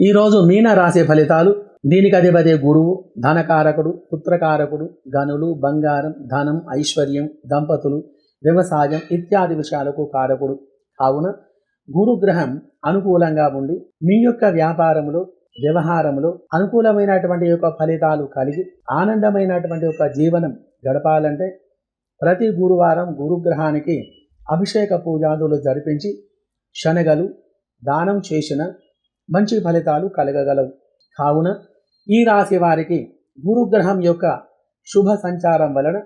ఈరోజు మీన రాసే ఫలితాలు దీనికి అధిపతి గురువు ధనకారకుడు పుత్రకారకుడు గనులు బంగారం ధనం ఐశ్వర్యం దంపతులు వ్యవసాయం ఇత్యాది విషయాలకు కారకుడు. కావున గురుగ్రహం అనుకూలంగా ఉండి మీ యొక్క వ్యాపారంలో వ్యవహారంలో అనుకూలమైనటువంటి యొక్క ఫలితాలు కలిగి ఆనందమైనటువంటి యొక్క జీవనం గడపాలంటే ప్రతి గురువారం గురుగ్రహానికి అభిషేక పూజాదులు జరిపించి శనగలు దానం చేసిన మంచి ఫలితాలు కలగగలవు. కావున ఈ రాశి వారికి గురుగ్రహం యొక్క శుభ సంచారం వలన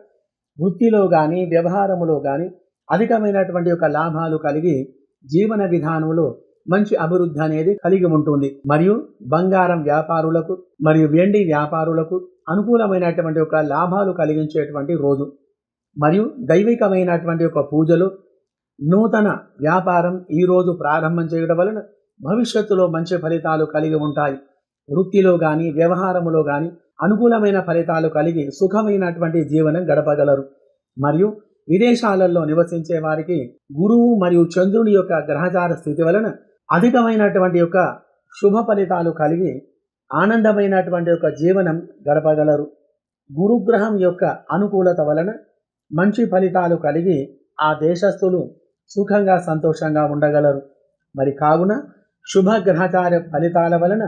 వృత్తిలో కానీ వ్యవహారములో కానీ అధికమైనటువంటి యొక్క లాభాలు కలిగి జీవన విధానంలో మంచి అభివృద్ధి అనేది కలిగి ఉంటుంది. మరియు బంగారం వ్యాపారులకు మరియు వెండి వ్యాపారులకు అనుకూలమైనటువంటి ఒక లాభాలు కలిగించేటువంటి రోజు. మరియు దైవికమైనటువంటి ఒక పూజలు నూతన వ్యాపారం ఈ రోజు ప్రారంభం చేయడం వలన భవిష్యత్తులో మంచి ఫలితాలు కలిగి ఉంటాయి. వృత్తిలో కానీ వ్యవహారములో కానీ అనుకూలమైన ఫలితాలు కలిగి సుఖమైనటువంటి జీవనం గడపగలరు. మరియు విదేశాలలో నివసించే వారికి గురువు మరియు చంద్రుని యొక్క గ్రహచార స్థితి వలన అధికమైనటువంటి యొక్క శుభ ఫలితాలు కలిగి ఆనందమైనటువంటి యొక్క జీవనం గడపగలరు. గురుగ్రహం యొక్క అనుకూలత వలన మంచి ఫలితాలు కలిగి ఆ దేశస్థులు సుఖంగా సంతోషంగా ఉండగలరు. మరి కావున శుభ గ్రహచార్య ఫలితాల వలన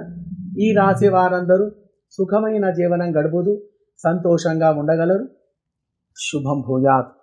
ఈ రాశి వారందరూ సుఖమైన జీవనం గడుపుతూ సంతోషంగా ఉండగలరు. శుభం భూయాత్.